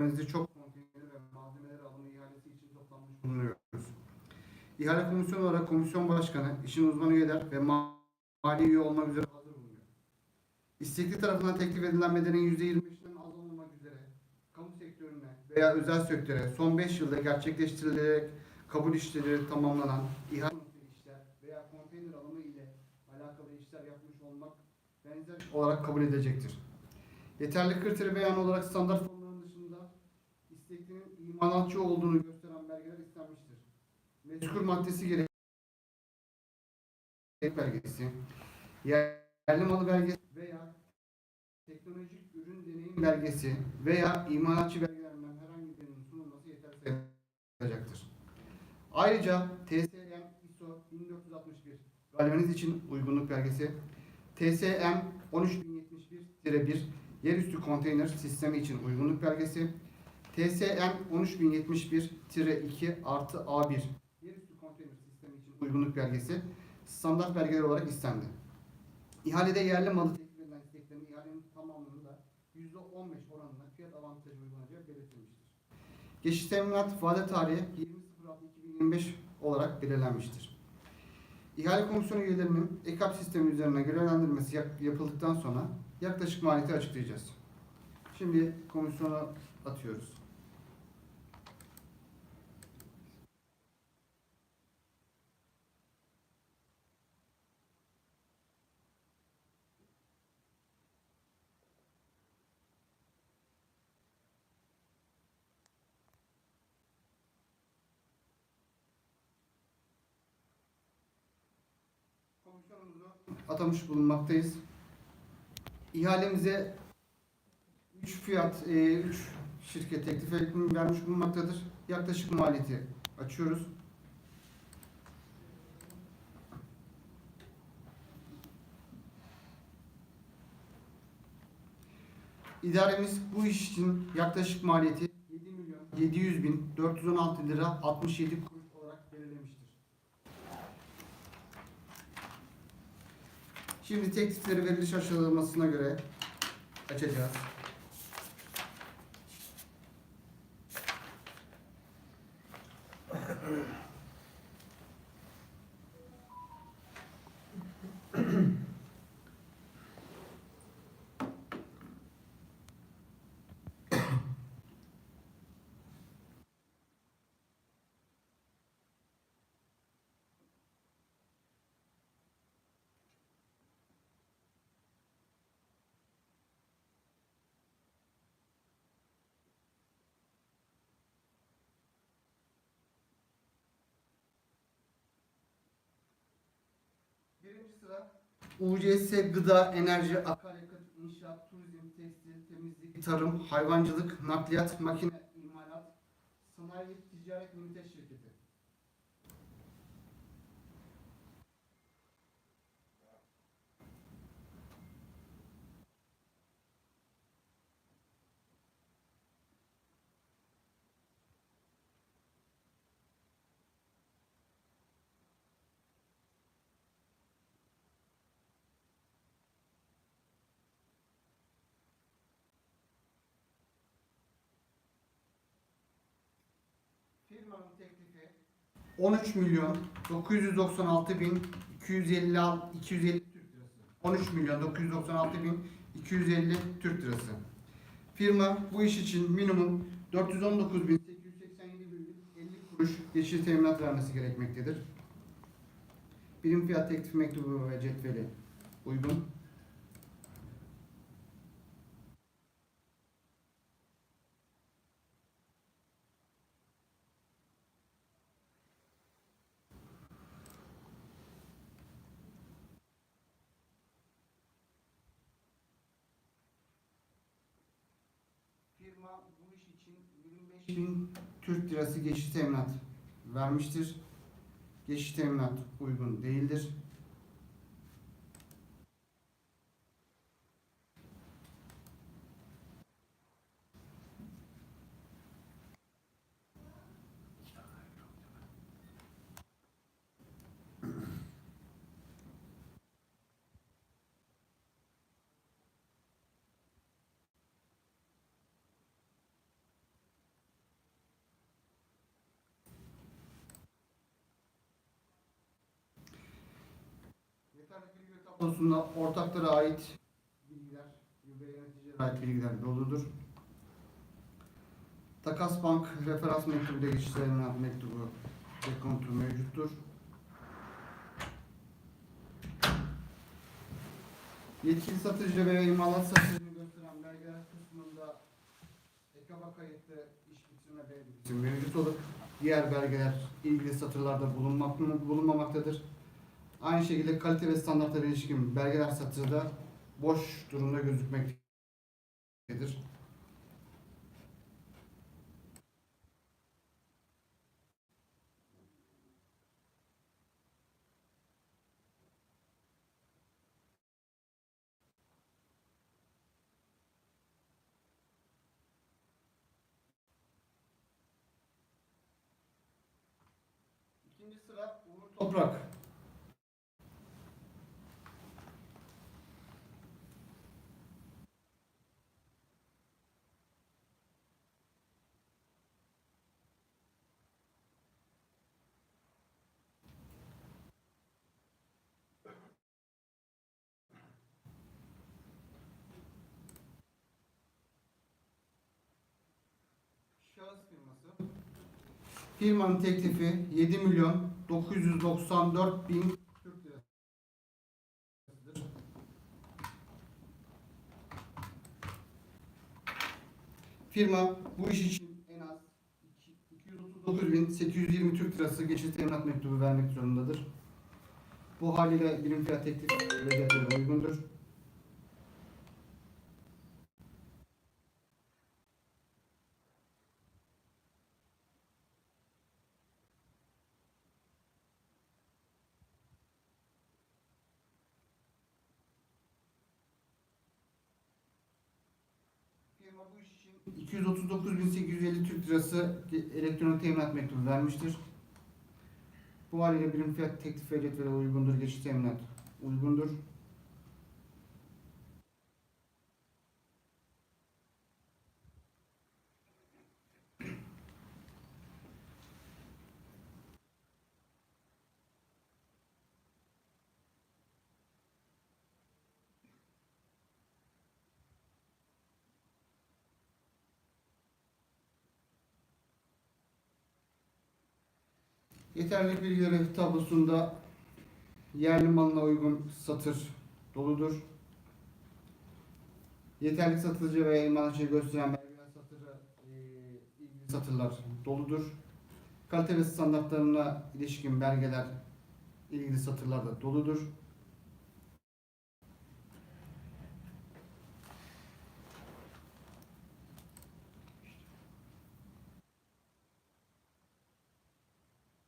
Ülkemizde çok konteyner ve malzemeler alımı ihalesi için toplanmış bulunuyoruz. İhale komisyonu olarak komisyon başkanı, işin uzman üyeler ve ma- mali üye olmak üzere hazır bulunuyor. İstekli tarafından teklif edilen bedelin %25'inden az olmamak üzere kamu sektörüne veya özel sektöre son 5 yılda gerçekleştirilerek kabul işleri tamamlanan ihale ile alakalı işler yapmış olmak benzer olarak kabul edecektir. Yeterli kriter beyan olarak standart imalatçı olduğunu gösteren belgeler istenmiştir. Mezkur maddesi gereği belgesi, yerli malı belgesi veya teknolojik ürün deneyim belgesi veya imalatçı belgelerinden herhangi birinin sunulması yeterli sayılacaktır. Ayrıca TSM ISO 1461 galvaniz için uygunluk belgesi, TSM 13071-1 yerüstü konteyner sistemi için uygunluk belgesi, TSM 13071-2 artı A1 yerüstü konteyner sistemi için uygunluk belgesi standart belgeler olarak istendi. İhalede yerli malı teklif edilen ihalenin tamamında %15 oranında fiyat avantajı uygulanacağı belirtilmiştir. Geçiş teminat vade tarihi 20.06.2025 olarak belirlenmiştir. İhale komisyonu üyelerinin EKAP sistemi üzerine görevlendirmesi yap- yapıldıktan sonra yaklaşık maliyeti açıklayacağız. Şimdi komisyonu atıyoruz. Komisyonumuzu atamış bulunmaktayız. İhalemize 3 fiyat, 3 şirket teklif vermiş bulunmaktadır. Yaklaşık maliyeti açıyoruz. İdaremiz bu iş için yaklaşık maliyeti 7 milyon 700 bin 416 lira 67 kuruş olarak belirlemiştir. Şimdi teklifleri veriliş aşamasına göre açacağız. Birinci sıra UCS Gıda, Enerji, Akaryakıt, İnşaat, Turizm, Tekstil, Temizlik, Tarım, Hayvancılık, Nakliyat, Makine, İmalat, Sanayi, Ticaret Limited Şirketi. Firmanın teklifi 13 milyon 996 bin 250 250 Türk lirası. 13 milyon 996 bin 250 Türk lirası. Firma bu iş için minimum 419 bin 887,50 kuruş yeşil teminat vermesi gerekmektedir. Birim fiyat teklif mektubu ve cetveli uygun. Firma bu iş için 25 bin Türk lirası geçiş teminat vermiştir. Geçiş teminat uygun değildir. Tablosunda ortaklara ait bilgiler ve yöneticilere ait bilgiler doludur. Takas Bank referans mektubu teminat mektubu ve kontrol mevcuttur. Yetkili satıcı ve imalat satıcını gösteren belgeler kısmında EKAB'a kayıtlı iş bitirme belgesi mevcut olup diğer belgeler ilgili satırlarda bulunmak bulunmamaktadır. Aynı şekilde kalite ve standartlara ilişkin belgeler satıcıda boş durumda gözükmektedir. İkinci sıra Uğur Toprak. Firması. Firmanın teklifi 7 milyon 994 bin Türk lirasıdır. Firma bu iş için en az 239 bin 820 Türk lirası geçici teminat mektubu vermek zorundadır. Bu haliyle birim fiyat teklif ücretleri uygundur. Firma bu iş için 239.850 Türk Lirası elektronik teminat mektubu vermiştir. Bu haliyle birim fiyat teklif ücretleri uygundur, geçici teminat uygundur. Yeterli bilgileri tablosunda yerli malına uygun satır doludur. Yeterli satıcı ve imalatçıyı gösteren belgeler satırı e, ilgili satırlar doludur. Kalite ve standartlarına ilişkin belgeler ilgili satırlar da doludur.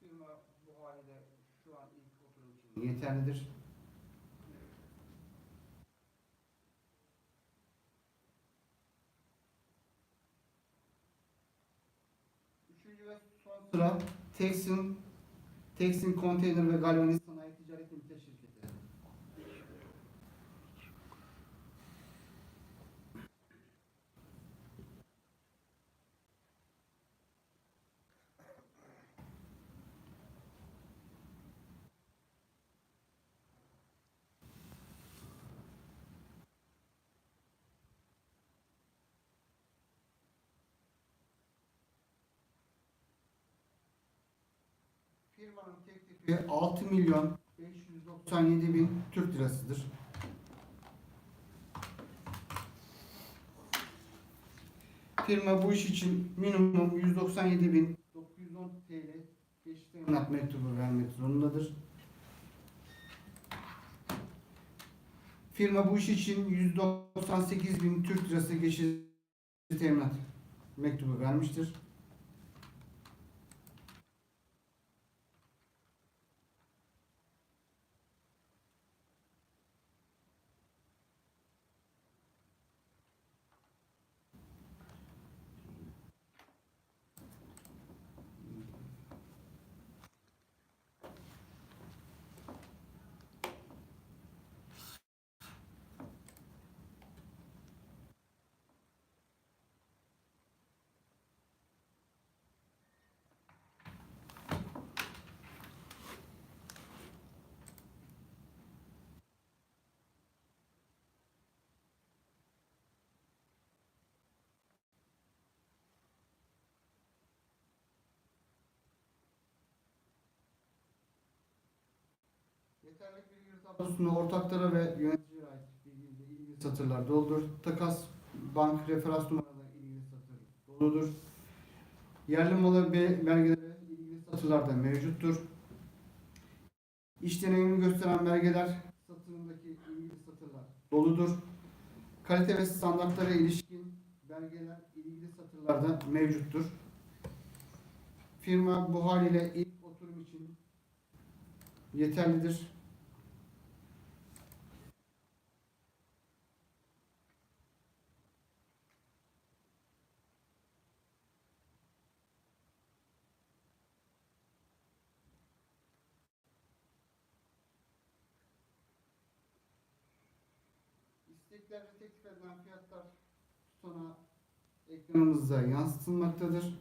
Firma bu haliyle şu an ilk oturum için yeterlidir. Üçüncü ve son sıra Texin, Texin Konteyner ve Galvaniz Sanayi Ticaret Limited şirketi. Firmanın teklifi 6 milyon 597 bin Türk lirasıdır. Firma bu iş için minimum 197 bin 910 TL geçiş teminat mektubu vermek zorundadır. Firma bu iş için 198 bin Türk lirası geçiş teminat mektubu vermiştir. Yeterlik bilgileri tablosunu ortaklara ve yöneticilere ait bilgiyle ilgili satırlar doludur. Takas bank referans numaraları ilgili satır doludur. Yerli malı be- belgeleri ilgili satırlarda mevcuttur. İş deneyimini gösteren belgeler satırındaki ilgili satırlar doludur. Kalite ve standartlara ilişkin belgeler ilgili satırlarda mevcuttur. Firma bu haliyle ilk oturum için yeterlidir. İstekler ve teklif edilen fiyatlar tutanağı ekranımızda yansıtılmaktadır.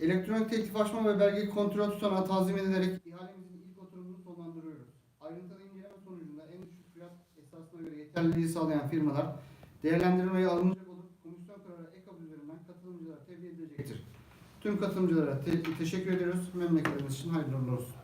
Elektronik teklif açma ve belge kontrol tutanağı tanzim edilerek ihalemizin ilk oturumunu sonlandırıyoruz. Ayrıntılı inceleme sonucunda en düşük fiyat esasına göre yeterliliği sağlayan firmalar değerlendirmeye alınacak Tüm katılımcılara te- teşekkür ediyoruz. Memleketimiz için hayırlı olsun.